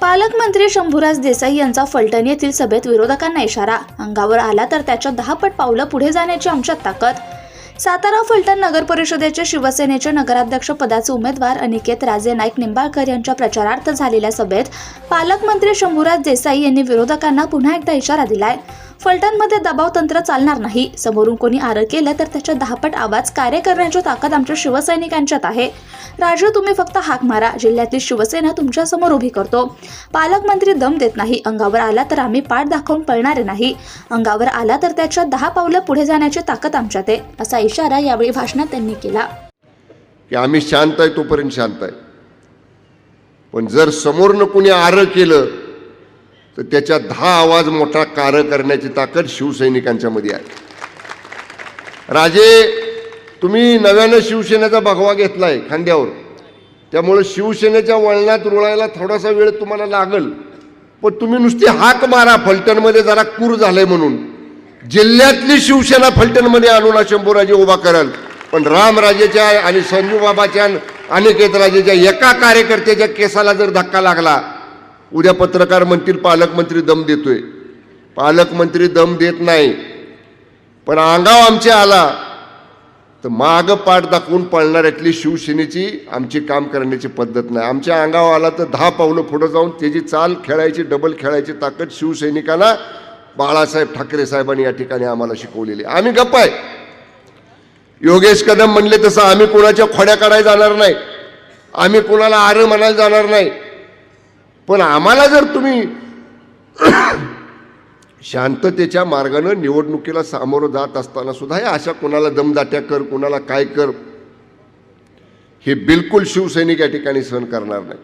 पालकमंत्री शंभूराज देसाई यांचा फलटण येथील सभेत विरोधकांना इशारा. अंगावर आला तर त्याच्या दहा पट पावलं पुढे जाण्याची आमच्यात ताकद. सातारा फलटण नगर परिषदेचे शिवसेनेचे नगराध्यक्ष पदाचे उमेदवार अनिकेत राजे नाईक निंबाळकर यांच्या प्रचारार्थ झालेल्या सभेत पालकमंत्री शंभूराज देसाई यांनी विरोधकांना पुन्हा एकदा इशारा दिलाय. फलटणमध्ये दबाव तंत्र चालणार नाही. समोरून कोणी आरळ केलं तर त्याच्या दहापट आवाज कार्य करण्याची ताकद आमच्या शिवसैनिकांच्यात आहे. राजू तुम्ही फक्त हाक मारा. जिल्ह्यातील शिवसेना तुमच्यासमोर उभी करतो. पालकमंत्री दम देत नाही. अंगावर आला तर आम्ही पाठ दाखवून पळणारे नाही. अंगावर आला तर त्याच्या दहा पावलं पुढे जाण्याची ताकद आमच्यात आहे असा इशारा यावेळी भाषणात त्यांनी केला. की आम्ही शांत आहे तोपर्यंत शांत आहे. पण जर समोरनं कुणी आरं केलं तर त्याच्या दहा आवाज मोठा कार्य करण्याची ताकद शिवसैनिकांच्यामध्ये आहे. राजे तुम्ही नव्यानं शिवसेनेचा भगवा घेतलाय खांद्यावर. त्यामुळे शिवसेनेच्या वळणात रुळायला थोडासा वेळ तुम्हाला लागल. पण तुम्ही नुसती हाक मारा फलटणमध्ये जरा कूर झालंय म्हणून. जिल्ह्यातली शिवसेना फलटणमध्ये आणून शंभूराजे उभा कराल. पण रामराजेच्या आणि संजूबाबाच्या अनिकेत राजेच्या एका कार्यकर्त्याच्या केसाला जर धक्का लागला उद्या पत्रकार म्हणतील पालकमंत्री दम देतोय. पालकमंत्री दम देत नाही. पण अंगाव आमच्या आला तर माग पाठ दाखवून पळणाऱ्यातली शिवसेनेची आमची काम करण्याची पद्धत नाही. आमच्या अंगावर आला तर दहा पावलं पुढं जाऊन त्याची चाल खेळायची डबल खेळायची ताकद शिवसैनिकांना बाळासाहेब ठाकरे साहेबांनी या ठिकाणी आम्हाला शिकवलेली आम्ही गप्प आहे. योगेश कदम म्हणले तसं आम्ही कोणाच्या खोड्या काढायला जाणार नाही. आम्ही कोणाला आरं म्हणायला जाणार नाही. पण आम्हाला जर तुम्ही शांततेच्या मार्गानं निवडणुकीला सामोरं जात असताना सुद्धा या अशा कोणाला दमदाट्या कर कोणाला काय कर? हे बिलकुल शिवसैनिक या ठिकाणी सहन करणार नाही